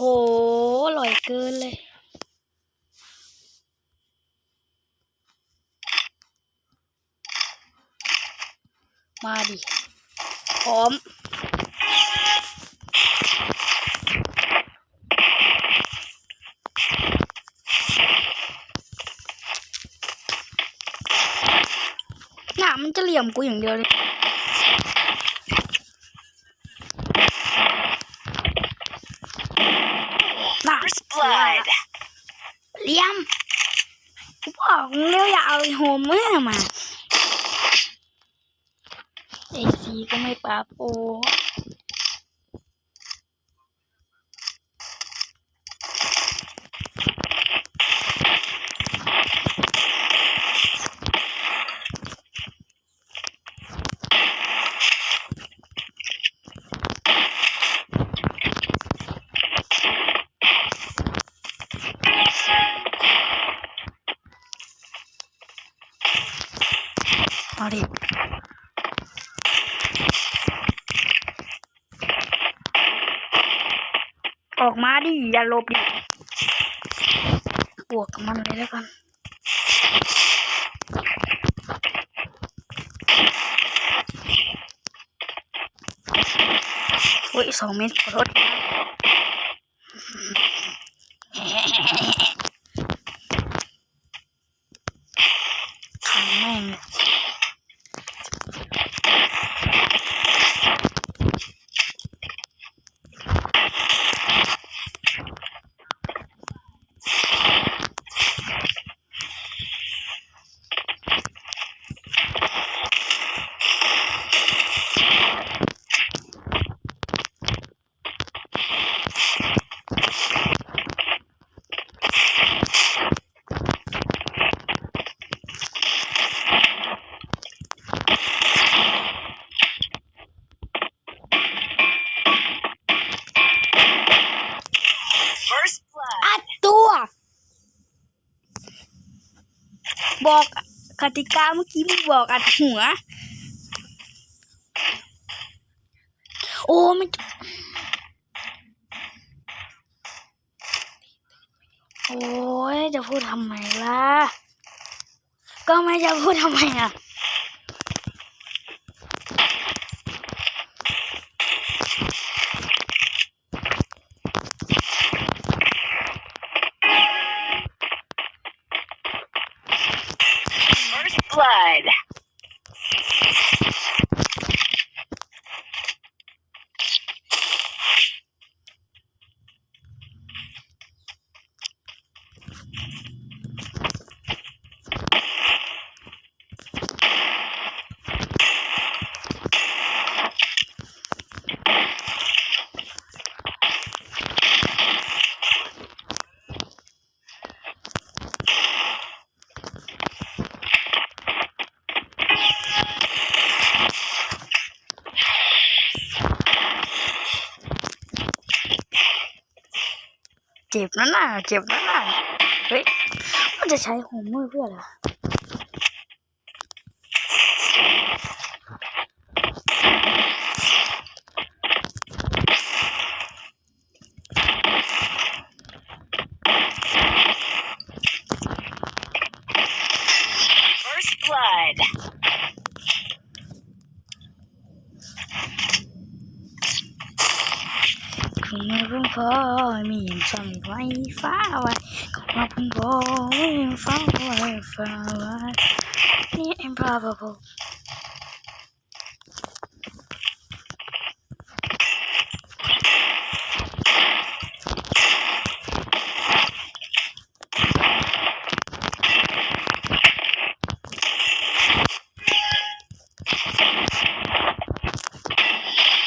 โหอร่อยเกินเลย มาดิ พร้อม หนามันจะเหลี่ยมกูอย่างเดียวเลย น่ะ First blood. เหลี่ยม กูบอกมึงแล้วอย่าเอาไอโฮมเมอร์มาไอซีก็ไม่ปาโป มาดิออกมาดิ อย่าหลบดิ บวกกับมันเลยแล้วกัน โอ้ยสองเมตรขอโทษนะทำแม่งเลย First blood. อัดตัว บอกกติกาเมื่อกี้มึงบอกอัดหัว โอ้ไม่โอ้ยจะพูดทำไมล่ะ ก็ไม่จะพูดทำไมอะ เจ็บนั่นน่ะเจ็บนั่นน่ะเฮ้ยมันจะใช้โฮมเมอเพื่ออะไรวะ First blood. ค งไม่พึ่งพอมีอย่างช่างไฟฟ้าไว้คงไม่พึ่งพอมีอย่างฟ้าไว้ฟ้าไว้นี่ improbable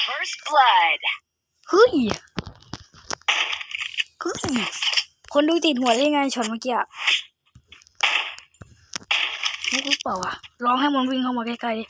First blood. เฮ้ยเฮ้ย คนดูติดหัวได้ไงช็อตเมื่อกี้อะไม่รู้เปล่าอะลองให้มันวิ่งเข้ามาใกล้ๆดิ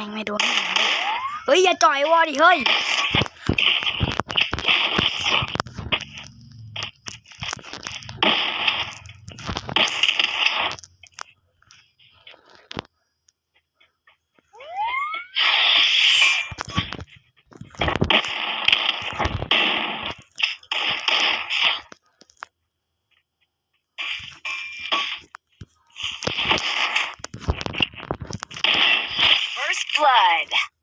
ม่งไม่โดนเฮ้ยอย่าจ่อยวอดิเฮ้ย blood.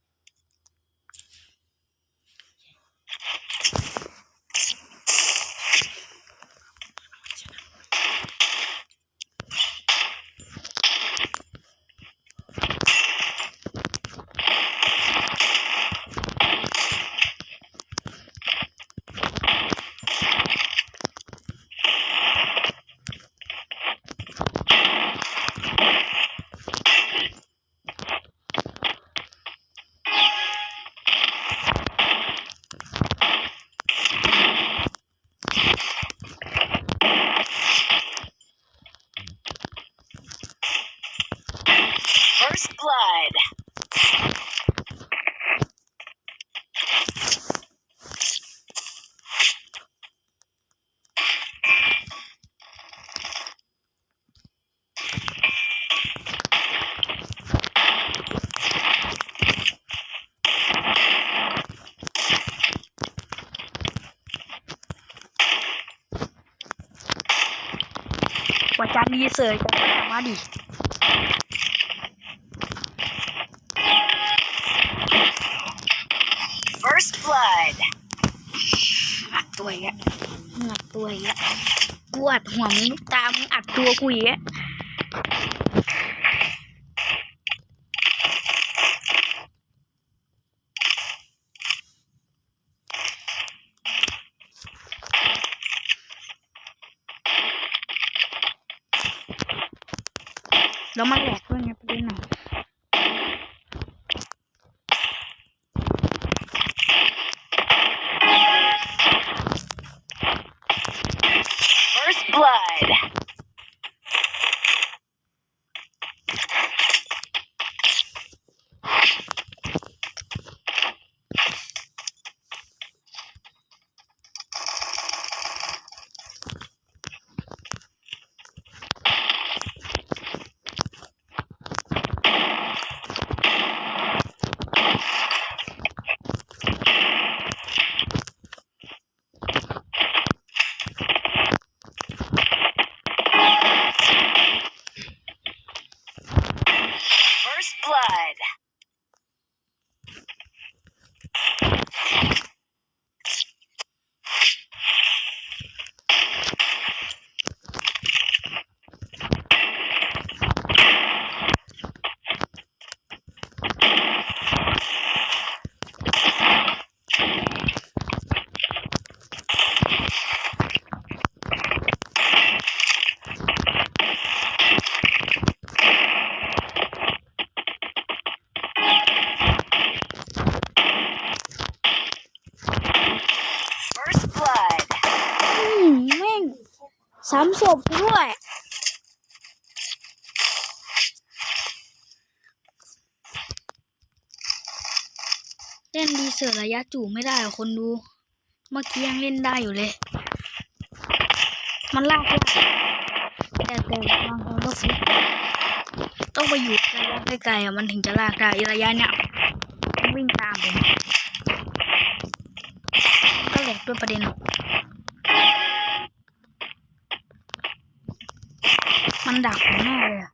กว่าจะดีเสยกันมาดิ First blood. อัดตัวอีกแล้วอัดตัวอีกแล้วกูอัดหัวมึงตามงอัดตัวกูอีกแล้วแล้วมันแหลกด้วยไงประ เด็นน่ะ First blood. 'First blood. 'First blood. อืมแม่ง ซ้ำศพด้วย เล่นดีเสือระยะจู่ไม่ได้คนดู เมื่อกี้ยังเล่นได้อยู่เลย มันลากยากแต่แต่บางคนก็ฟิกต้องไปอยู่ระยะไกลๆอะมันถึงจะลากได้ระยะเนี้ยวิ่งตามผมก็แหลกด้วยประเด็น มันดักผมแน่เลยอะ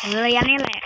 เออระยะนี้แหละ